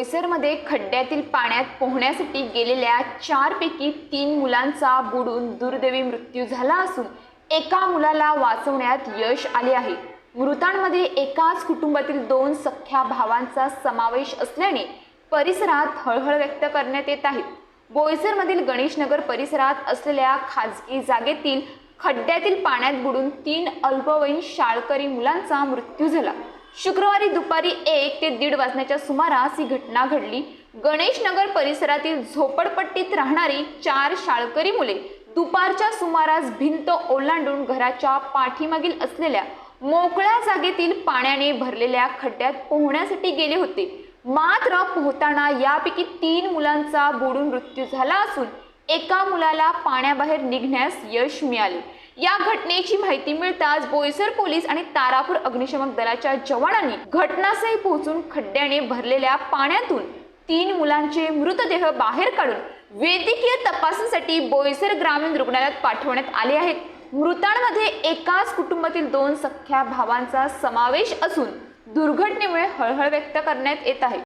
बोईसरमध्ये खड्ड्यातील पाण्यात पोहण्यासाठी गेलेल्या चारपैकी तीन मुलांचा बुडून दुर्दैवी मृत्यू झाला असून एका मुलाला वाचवण्यात यश आले आहे. मृतांमध्ये एकाच कुटुंबातील दोन सख्ख्या भावांचा समावेश असल्याने परिसरात हळहळ व्यक्त करण्यात येत आहे. बोईसरमधील गणेशनगर परिसरात असलेल्या खाजगी जागेतील खड्ड्यातील पाण्यात बुडून तीन अल्पवयीन शाळकरी मुलांचा मृत्यू झाला. शुक्रवारी दुपारी एक ते दीड वाजण्याच्या सुमारास ही घटना घडली. गणेशनगर परिसरातील झोपडपट्टीत राहणारी चार शाळकरी मुले दुपारच्या सुमारास भिंत ओलांडून घराच्या पाठीमागील असलेल्या मोकळ्या जागेतील पाण्याने भरलेल्या खड्ड्यात पोहण्यासाठी गेले होते. मात्र पोहताना यापैकी तीन मुलांचा बुडून मृत्यू झाला असून एका मुलाला पाण्याबाहेर निघण्यास यश मिळाले. या घटनेची माहिती मिळताच बोईसर पोलीस आणि तारापूर अग्निशमक दलाच्या जवानांनी घटनास्थळी पोहोचून खड्ड्याने भरलेल्या पाण्यातून तीन मुलांचे मृतदेह बाहेर काढून वैद्यकीय तपासासाठी बोईसर ग्रामीण रुग्णालयात पाठवण्यात आले आहेत. मृतांमध्ये एकाच कुटुंबातील दोन सख्या भावांचा समावेश असून दुर्घटनेमुळे हळहळ व्यक्त करण्यात येत आहे.